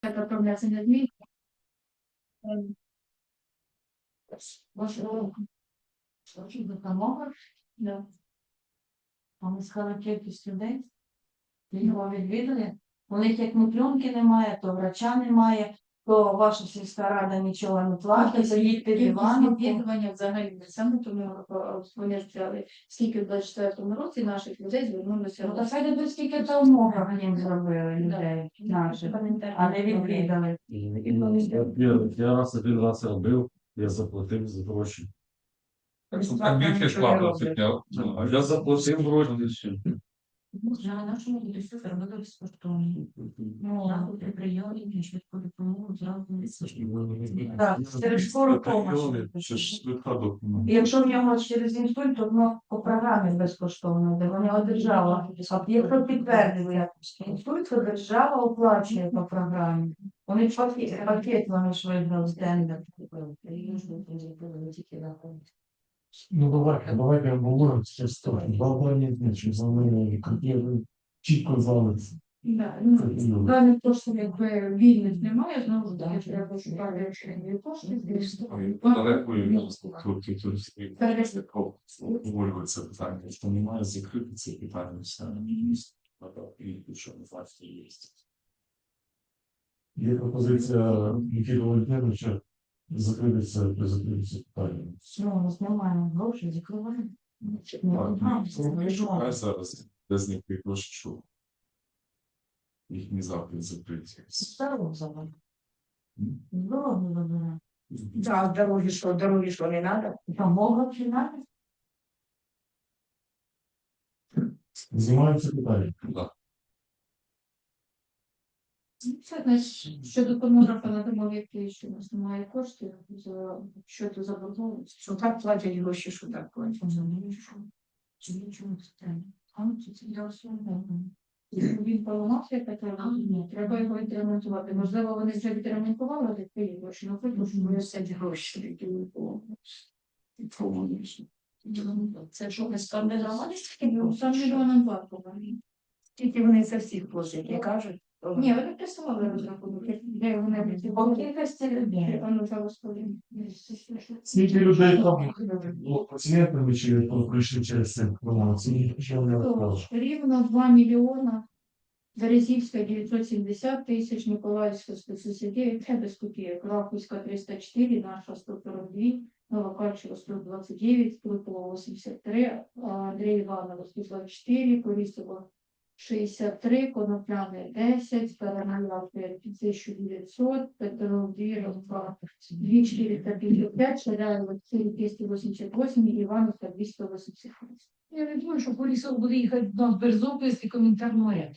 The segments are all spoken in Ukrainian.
Про внесення змін. Ем, рука. Що допомога? А сказали кількість людей. Його відвідали. У них як мутльонки немає, то врача немає, то ваша сільська рада нічого не платить, заїдьте в Івановку. відвідування взагалі не саме тому е, вони взяли, скільки в 24-му році наших людей звернулося. Ну, та хай дадуть скільки то умов їм зробили людей наших, а не відвідали. Я, я раз один раз робив, я заплатив за гроші. Більше ж я заплатив гроші. На нашому дідусю зробили безкоштовно. Ну, Заходи прийомні, швидку допомогу, зразу Так, через скору помощь. Якщо в нього через інсульт, то воно по програмі безкоштовно, де вона держава. А якщо підтвердили інсульт, то держава оплачує по програмі. Вони пакет, вони ж виграли тендер. Ну, давайте, давайте обговоримо це сторони. Балконі значить, за мене конкретно чітко залиться. Да, ну, то, що якби вільних немає, знову ж таки треба шукати рішення кошти. далеко. Обговорювати це питання. Що немає закрити це питання все. І що не факті є. Є пропозиція Нікіта Володимировича закрити це, закрити питання. Ну, у нас немає грошей, закриваємо. Хай зараз без них гроші, їхні запити закриті. Здорово забрати. Здорово забирати. Да, дороги что, дороги что, не надо? Помога чи надо? Знімаємо це питання. Це значить, щодо томографа надамо відповідь, що у нас немає коштів за щодо заборгованості. Що так платять гроші, що так платять. Чи нічого не треба? А ну, це я особливо. Він поламався, я така ні, треба його відремонтувати. Можливо, вони вже відремонтували такі гроші, ну потім що я Просять гроші, які не було. Це що, ми скандалували? Ну. Тільки вони за всіх просять, я кажуть. Ні, вони присилали розрахунок, де вони По кількості людей. А ну, зараз. Скільки людей там було пацієнтами, чи то прийшли через це інформацію, нічого не розказав. Рівно 2 мільйона. Березівська 970 тисяч, Миколаївська 169, це без копійок, Рахівська 304, наша 142, Новокачева 129, Клипова 83, Андрій Іванова 124, Порісова 63, Конопляне 10, Карамела 1900, Петров 2, 2455, Шаряєва 4288 і Івановська 288. Я не думаю, що полісов буде їхати на Берзопис і коментар моря.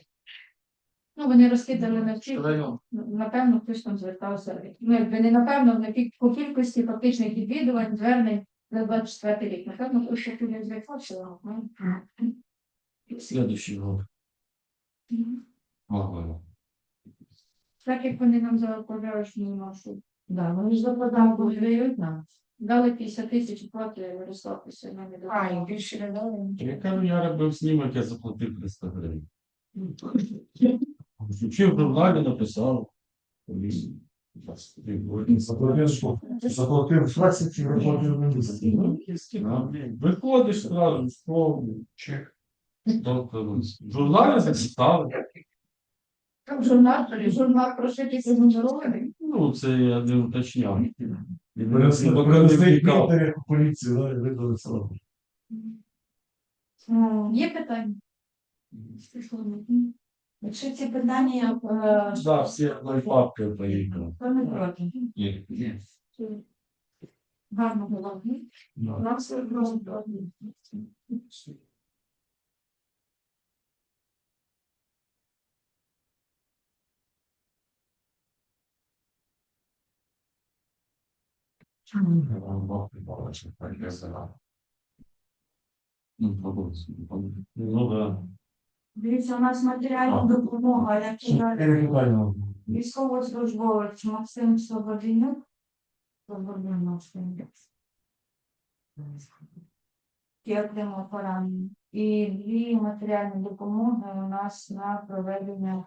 Ну, вони розкидали на всіх. Напевно, хтось там звертався. Ну, якби не напевно, на кіль- по кількості фактичних відвідувань, звернень за 24 рік. Напевно, хтось ще не звертався. ну. Следующий год. Могли. Так як вони нам що нема що. Да, вони ж за податку дають нам. Дали 50 тисяч плати Ярослав після мене А, і більше не дали. Я кажу, я робив знімок, я заплатив 300 гривень. Вчив в журналі написав. Заплатив, що- заплатив 20 і заплатив на місяць. Виходиш одразу, що чек. Тобто, в журналі записали. Там журнал, журнал прошитий номерований. Ну, це я не уточняв. Принесли не принесли втікав. Да, і видали сразу. Є питання? Якщо ці питання, е, Да, всі одної поїхали. то не проти. Є. Гарно було. Да. Нам все одно. Ну. Да. Дивіться, у нас матеріальна допомога, як військовослужбовець Максим. Слободенюк, Максим. Отримав поранення. І дві матеріальні допомоги у нас на проведення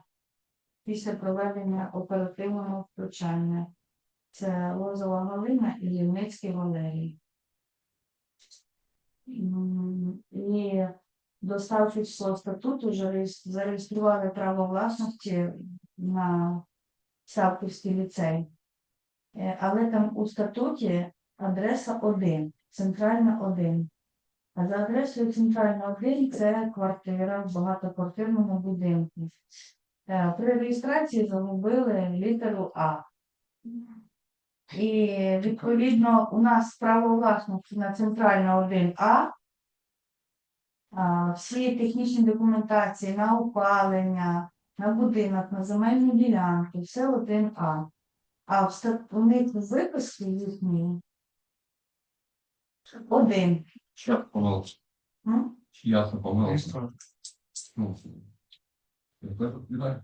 після проведення оперативного втручання. Це Лозова Галина і Євницький Валерій. І число статуту вже зареєстрували право власності на Савківський ліцей. Е, Але там у статуті адреса 1, центральна 1. А за адресою центральна 1 це квартира в багатоквартирному будинку. Е, При реєстрації загубили літеру А. І відповідно у нас право власності на центральна 1А. Всі технічні документації на опалення, на будинок, на земельну ділянку, все 1А. А в у них виписки їхні один. Я помилився. М? Ясно помилився. Ну, я відповідаю.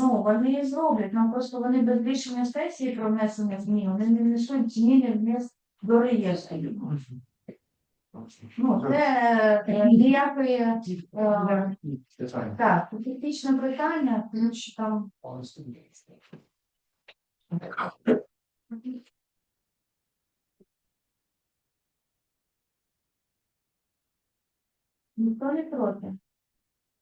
Ну, вони зроблять, нам просто вони без рішення сесії про внесення змін, вони не внесуть зміни вниз до реєстру. Ну, це е, ніякої е, так, технічне питання, тому що там ніхто не проти.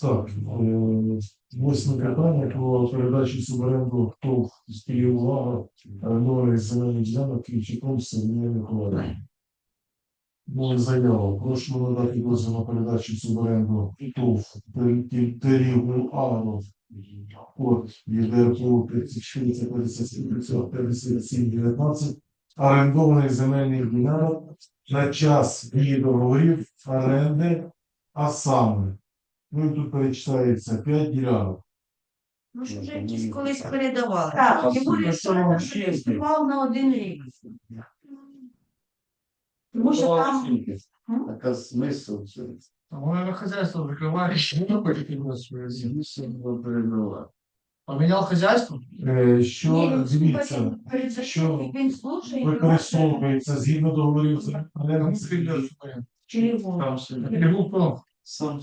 Так, е, восьме питання про передачу суборенду ТОВ з Києва нових земельних ділянок Київчиком Сергія Миколаївна. Була заява. Прошу надати дозвіл на передачу суборенду ТОВ Терігу Агро от ЄДРПУ 34 57 57 19 орендованих земельних ділянок на час дії договорів оренди, а саме Ну тут перечитається 5 ділянок. Ну, що вже якісь колись передавали. Так, Там його супер реєстрував на один рік. Тому що там Така смисл. це. Моє хозяйство закриваєш. Смисл було передавати. Поменял хозяйство? Ні, Що він дивіться, потім передає, що він слушає використовується згідно договорів з Чого? Там собі. Сам.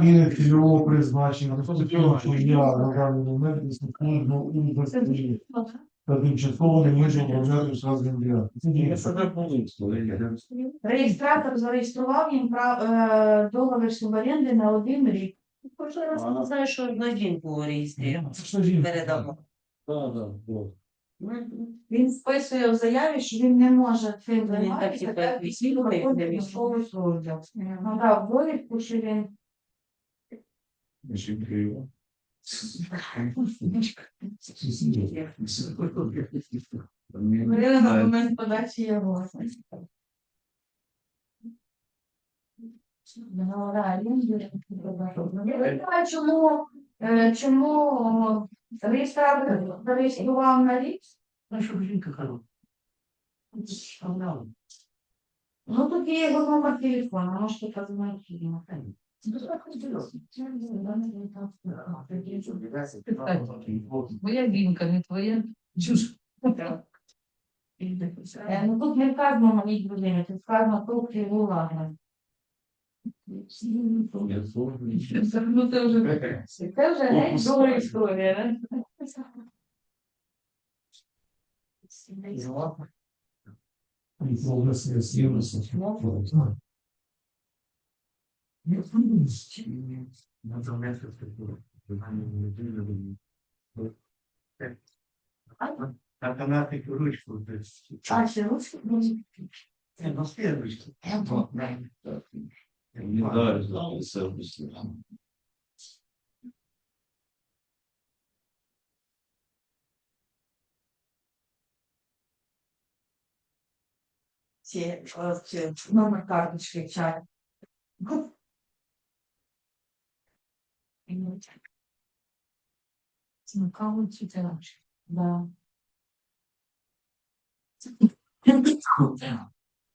Зміни цільового призначення, того, що я на даний момент не слухаю інвестиції. Та тимчасово не можу управляти зразу Я себе. Реєстратор зареєстрував їм прав- е, договір суборенди на один рік. Кожен раз не знаю, що на жінку реєструє. Передавав. Так, так, так. Він вписує в заяві, що він не може цим займатися, так де військову службу. Ну так, довідку, що він говорили на момент подачі його. Ну, да, він дуже Я не знаю, чому, е, чому реєстратор зареєстрував на рік. Ну, тут є його номер телефону, можете позвонити йому. Моя жінка, не твоя. Е, Ну, тут не вказано на ній людині, тут вказано тут і влада. Ну, це вже Це вже геть друга історія, да? Так она так ручку. А, ще ручки? Ну, следующий. Не далі записав після. Ці, е, ці номер карточки чай. цікаво, чи це наше. Да.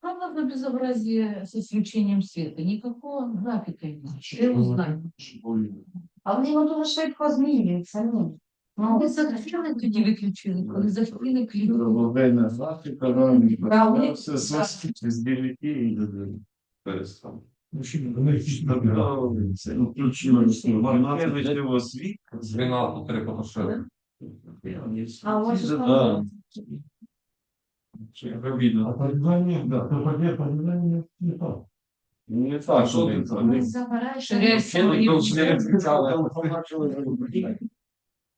Правда, безобразие с исключением света. Никакого графика нет. А вони його дуже швидко змінюються. Ну, ну, Ми захотіли тоді виключили, коли захотіли кліп. Головне графіка, ну, Правда. все звести з біліки і перестав. Ну, включили, освіт. З 12 треба поширити. а ось що А порівняння, да, то поді- порівняння не так. Не так, що ти вони забираєш.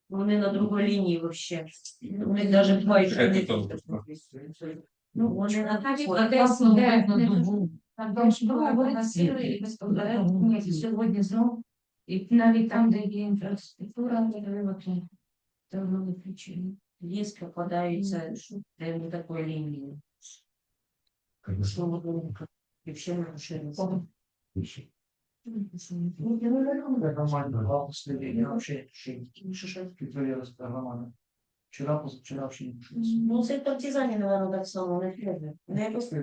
Вони на другій лінії вообще. У них навіть два Це не хто? Ну, вони на Так, другій. і Де основне де- на де- дубу. Там дощ було, вони і безпосередньо сьогодні знов. І навіть там, де є інфраструктура, не виводить. То воно виключили. Є попадаються, не такої лінії. І не розширюються. Вчора, позавчора ще Ну, це партизані, напевно, так само, не фірми. Не якось,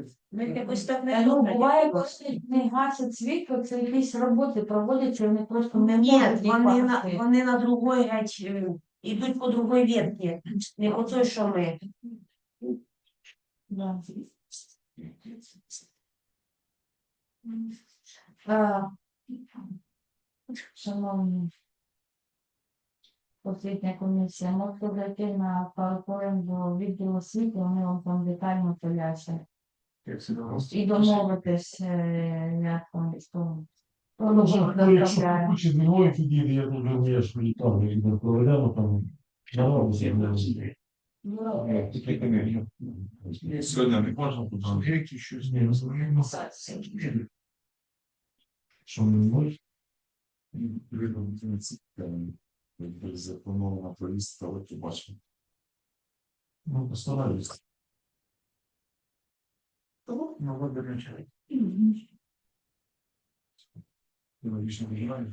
якось так не Ну, буває, коли не гасять світло, це якісь роботи проводяться, вони просто не можуть їх вони на, вони на другой геть, ідуть по другой ветці, не по той, що ми. Да. А, Шановні, освітня комісія, можете зайти на PowerPoint до відділу освіти, вони вам там детально пояснять. І домовитись, е, як там з того. Ну, Хто якщо доставляє. хоче зимою тоді, я дуже вмію, що і там, і до проведемо там. Сьогодні не можна тут. Які щось не розуміємо. Що не можеш? Запланована поїздка, але ти бачив. Ну, постараюсь. Ну, виберемо чай. Логічно виграє.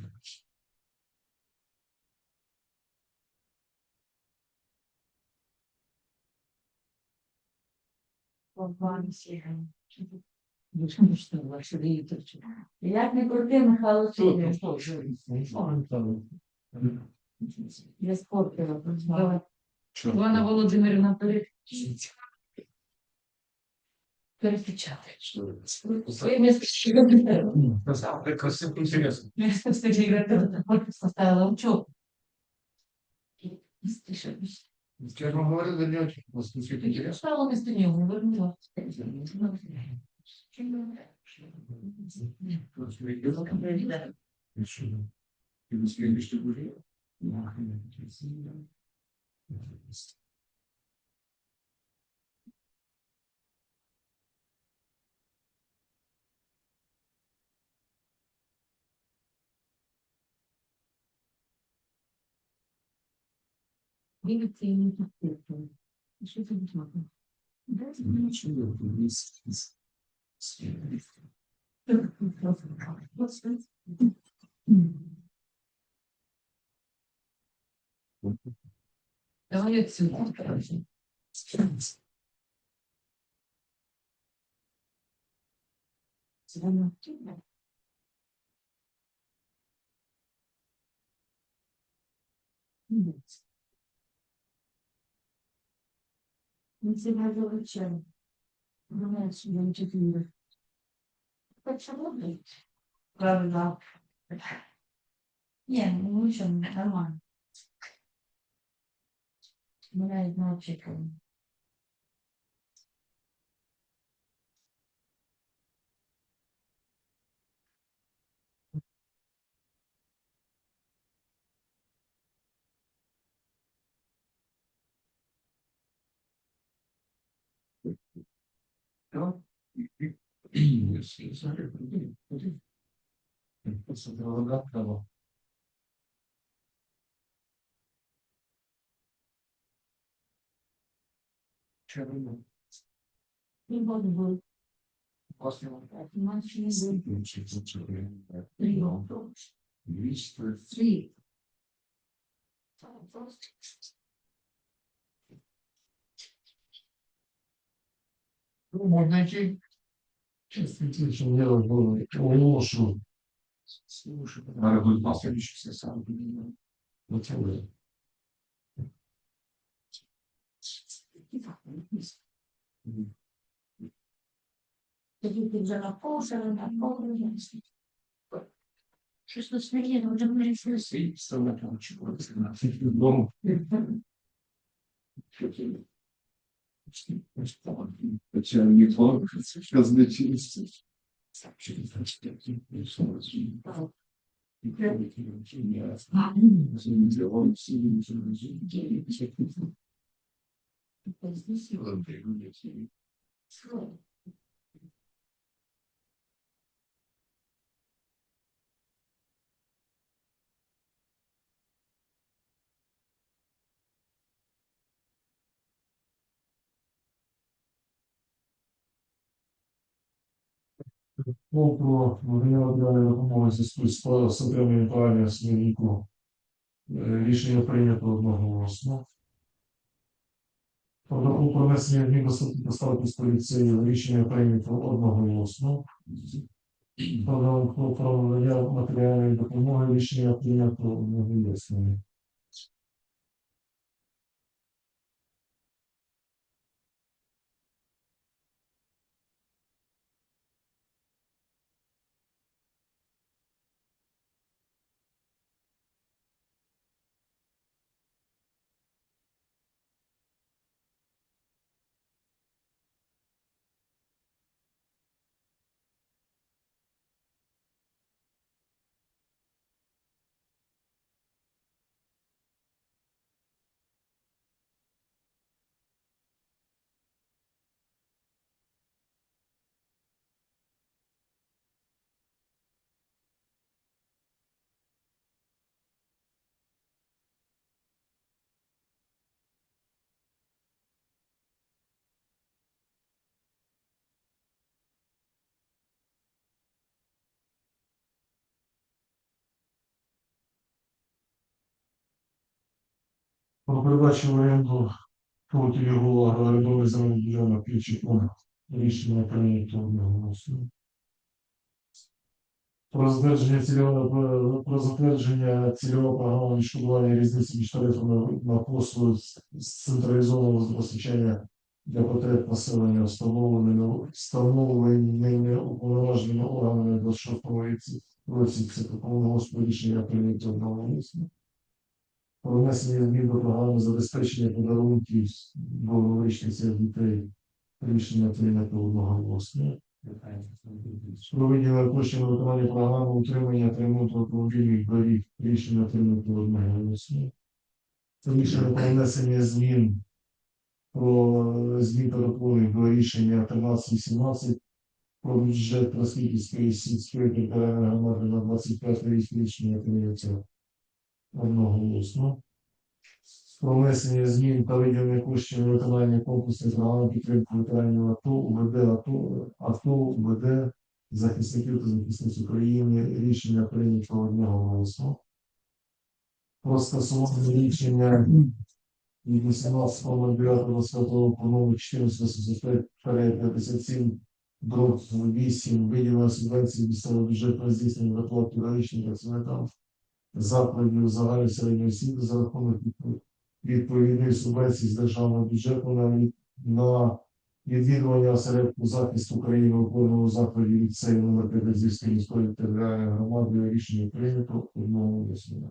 Як не крути, Михайло я спортила. Давай. Володимирівна пере- перепечатає. Своє місце Це красиво інтересно. поставила учок. Я ж вам говорив, для нього наскільки інтересно. Поставила вместо нього, вернула. І до слідчого буде. Дивиться і не підтримує. Що це буде? Давай отсюда. Короче. Він себе вилучив. Думаю, що він чотири. Почему? Правда. Ні, ну нічого, нормально. Ми навіть не очікуємо. Це треба треба. Червоно. І от був. Власне, Наші був. чи це чотири. Три. Двісті. Три. Ну, Можна йти. Чесно, що я оголошую. На результат. Ну, це. Тоді ти вже наповзали, наповзали. Щось тут сміє, вже вирішили. Дому. Це не то, що значиться. Ну, про надання матеріальної допомоги зв'язку з сатирною правильною смірніку. Рішення прийнято одноголосно. Протокол про внесення змін до статуту поставки з поліцею. Рішення прийнято одноголосно. Про про надання матеріальної допомоги. Рішення прийнято одноголосно. Про в оренду проти його аграрного земельного ділянок Кільчиком. Рішення прийнято одноголосно. Про затвердження цільового про- затвердження цільового програми відшкодування різниці між тарифами на послуги з централізованого постачання для потреб населення встановленими встановленими уповноваженими органами 26 році році це такого рішення прийнято одноголосно про внесення змін до програми забезпечення подарунків до новорічних дітей. Рішення прийнято одноголосно. Про виділення коштів на виконання програми утримання та ремонту автомобільних доріг. Рішення прийнято одноголосно. Рішення про внесення змін про змін та до рішення 1318 про бюджет Роскільської сільської територіальної громади на 25 рік рішення прийнято одноголосно. Про внесення змін та виділення коштів на виконання конкурсної програми підтримки ветеранів АТО, УВД АТО, АТО, УВД, захисників та захисниць України. Рішення прийнято одноголосно. Про скасування рішення від 18.09.20 року номер 1455 дроб 8 виділення субвенції місцевого бюджету на здійснення виплат педагогічним працівникам закладів загальної середньої освіти за рахунок відпо- відповідної субвенції з державного бюджету на, від- на відвідування осередку захисту України кожному закладі ліцею номер 5 Львівської міської територіальної громади рішення прийнято одного голосування.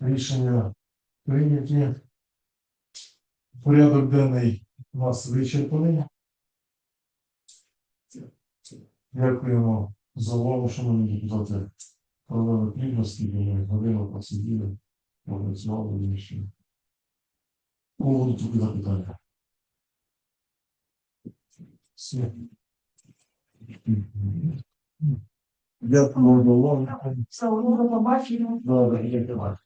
Рішення прийняті. Порядок денний у нас вичерпаний. Дякуємо за увагу, шановні депутати. Провели плідно, скільки ми годину посиділи, можна знову рішення. Кого тут запитання? Все. Дякую за увагу. Все, одно. Добре, дякую.